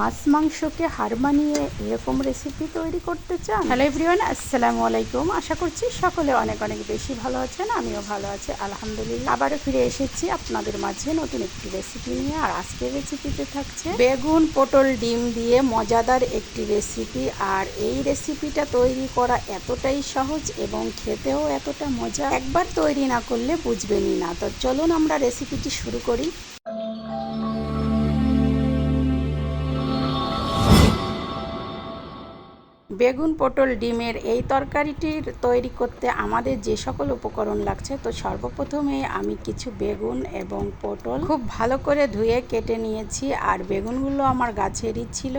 মাছ মাংসকে হার মানিয়ে এরকম রেসিপি তৈরি করতে চান? হ্যালো এভরিওয়ান আসসালামু আলাইকুম। আশা করছি সকলে অনেক অনেক বেশি ভালো আছেন, আমিও ভালো আছি, আলহামদুলিল্লাহ। আবারও ফিরে এসেছি আপনাদের মাঝে নতুন একটি রেসিপি নিয়ে, আর আজকের রেসিপিতে থাকছে বেগুন, পটল, ডিম দিয়ে মজাদার একটি রেসিপি আর এই রেসিপিটা তৈরি করা এতটাই সহজ এবং খেতেও এতটা মজা, একবার তৈরি না করলে বুঝবেনই না। তো চলুন আমরা রেসিপিটি শুরু করি। বেগুন, পটল, ডিমের এই তরকারিটির তৈরি করতে আমাদের যে সকল উপকরণ লাগছে, তো সর্বপ্রথমে আমি কিছু বেগুন এবং পটল খুব ভালো করে ধুয়ে কেটে নিয়েছি। আর বেগুনগুলো আমার গাছেরই ছিল।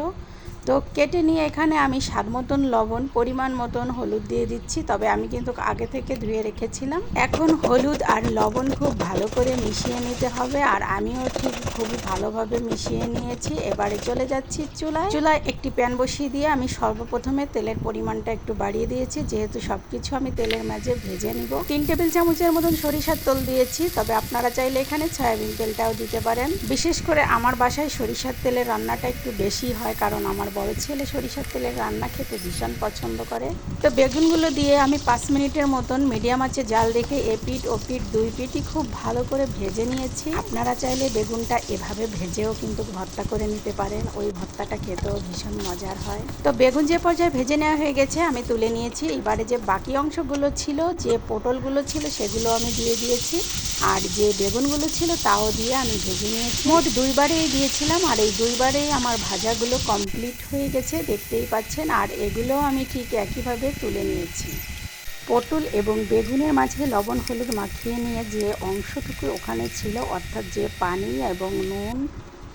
তো কেটে নিয়ে এখানে আমি স্বাদ মতন, লবণ, পরিমাণ মতন হলুদ দিয়ে দিচ্ছি। তবে আমি কিন্তু আগে থেকে ধুয়ে রেখেছিলাম। এখন হলুদ আর লবণ খুব ভালো করে মিশিয়ে নিতে হবে। আর আমিও ঠিক খুবই ভালোভাবে মিশিয়ে নিয়েছি। এবারে চলে যাচ্ছি চুলায়। চুলায় একটি প্যান বসিয়ে দিয়ে আমি সর্বপ্রথমে তেলের পরিমাণটা একটু বাড়িয়ে দিয়েছি। যেহেতু সবকিছু আমি তেলের মাঝে ভেজে নিব। তিন টেবিল চামচের মতন সরিষার তেল দিয়েছি। তবে আপনারা চাইলে এখানে সয়াবিন তেলটাও দিতে পারেন। বিশেষ করে আমার বাসায় সরিষার তেলের রান্নাটা একটু বেশি হয়, কারণ আমার বড় ছেলে সরিষার তেলের রান্না খেতে ভীষণ পছন্দ করে। তো বেগুনগুলো দিয়ে আমি পাঁচ মিনিটের মতন মিডিয়াম আঁচে জাল রেখে এ পিঠ, ও পিঠ দুই পিঠই খুব ভালো করে ভেজে নিয়েছি। আপনারা চাইলে বেগুনটা এভাবে ভেজেও কিন্তু ভর্তা করে নিতে পারেন। ওই ভর্তাটা খেতেও ভীষণ মজার হয়। তো বেগুন যে পর্যায়ে ভেজে নেওয়া হয়ে গেছে, আমি তুলে নিয়েছি। এবারে যে বাকি অংশগুলো ছিল, যে পটলগুলো ছিল, সেগুলো আমি দিয়ে দিয়েছি। আর যে বেগুনগুলো ছিল, তাও দিয়ে আমি ভেজে নিয়েছি। মোট দুইবারেই দিয়েছিলাম, আর এই দুইবারেই আমার ভাজাগুলো কমপ্লিট হয়ে গেছে, দেখতেই পাচ্ছেন। আর এগুলোও আমি ঠিক একইভাবে তুলে নিয়েছি। পটল এবং বেগুনের মাঝে লবণ হলুদ মাখিয়ে নিয়ে যে অংশটুকু ওখানে ছিল, অর্থাৎ যে পানি এবং নুন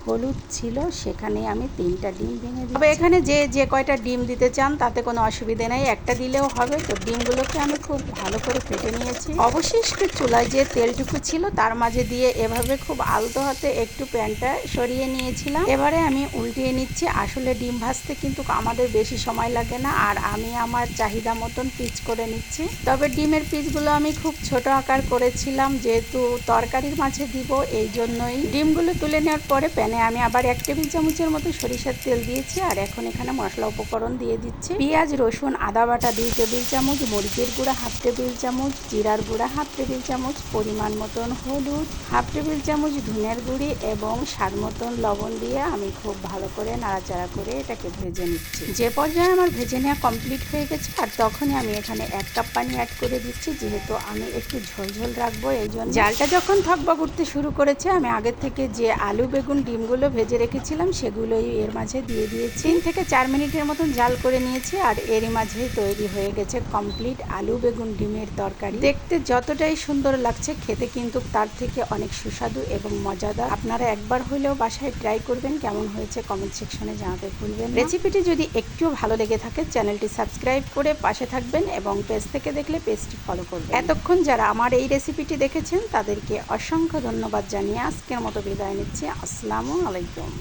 হলুদ ছিল, সেখানে আমি তিনটা ডিম ভেঙে দিই তবে এখানে যে যে কয়টা ডিম দিতে চান, তাতে কোনো অসুবিধে নেই। একটা দিলেও হবে, তো ডিমগুলোকে আমি খুব ভালো করে ফেটে নিয়েছি। অবশিষ্ট চুলায় যে তেলটুকু ছিল, তার মাঝে দিয়ে এভাবে খুব আলতো হাতে একটু প্যানটা সরিয়ে নিয়েছিলাম। এবারে আমি উল্টিয়ে নিচ্ছি। আসলে ডিম ভাজতে কিন্তু আমাদের বেশি সময় লাগে না, আর আমি আমার চাহিদা মতন পিচ করে নিচ্ছি। তবে ডিমের পিচগুলো আমি খুব ছোট আকার করেছিলাম, যেহেতু তরকারির মাঝে দিব, এই জন্যই। ডিমগুলো তুলে নেওয়ার পরে প্যানে এখানে আমি আবার এক টেবিল চামচের মতো সরিষার তেল দিয়েছি, আর এখন এখানে মশলা উপকরণ দিয়ে দিচ্ছি। পেঁয়াজ, রসুন, আদা বাটা দুই টেবিল চামচ, মরিচের গুঁড়া হাফ টেবিল চামচ, জিরার গুঁড়া হাফ টেবিল চামচ, পরিমাণ মতন হলুদ, হাফ টেবিল চামচ ধনের গুঁড়ি এবং স্বাদ মতন লবণ দিয়ে আমি খুব ভালো করে নাড়াচাড়া করে এটাকে ভেজে নিচ্ছি। যে পর্যায়ে আমার ভেজে নেওয়া কমপ্লিট হয়ে গেছে, আর তখনই আমি এখানে এক কাপ পানি অ্যাড করে দিচ্ছি, যেহেতু আমি একটু ঝোলঝোল রাখব, এই জন্য। জালটা যখন থকবা করতে শুরু করেছে, আমি আগের থেকে যে আলু, বেগুন, ডিম ডিমগুলো ভেজে রেখেছিলাম, সেগুলোই এর মাঝে দিয়ে দিয়েছি। তিন থেকে চার মিনিটের মতন জাল করে নিয়েছি, আর এর মাঝেই তৈরি হয়ে গেছে কমপ্লিট আলু বেগুন ডিমের তরকারি। দেখতে যতটাই সুন্দর লাগছে, খেতে কিন্তু তার থেকে অনেক সুস্বাদু এবং মজাদার। আপনারা একবার হলেও বাসায় ট্রাই করবেন, কেমন হয়েছে কমেন্ট সেকশনে জানাতে ভুলবেন রেসিপিটি যদি একটু ভালো লেগে থাকে চ্যানেলটি সাবস্ক্রাইব করে পাশে থাকবেন এবং পেজ থেকে দেখলে পেজটি ফলো করবেন। এতক্ষণ যারা আমার এই রেসিপিটি দেখেছেন, তাদেরকে অসংখ্য ধন্যবাদ জানিয়ে আজকের মতো বিদায় নিচ্ছি। আসসালামু আলাইকুম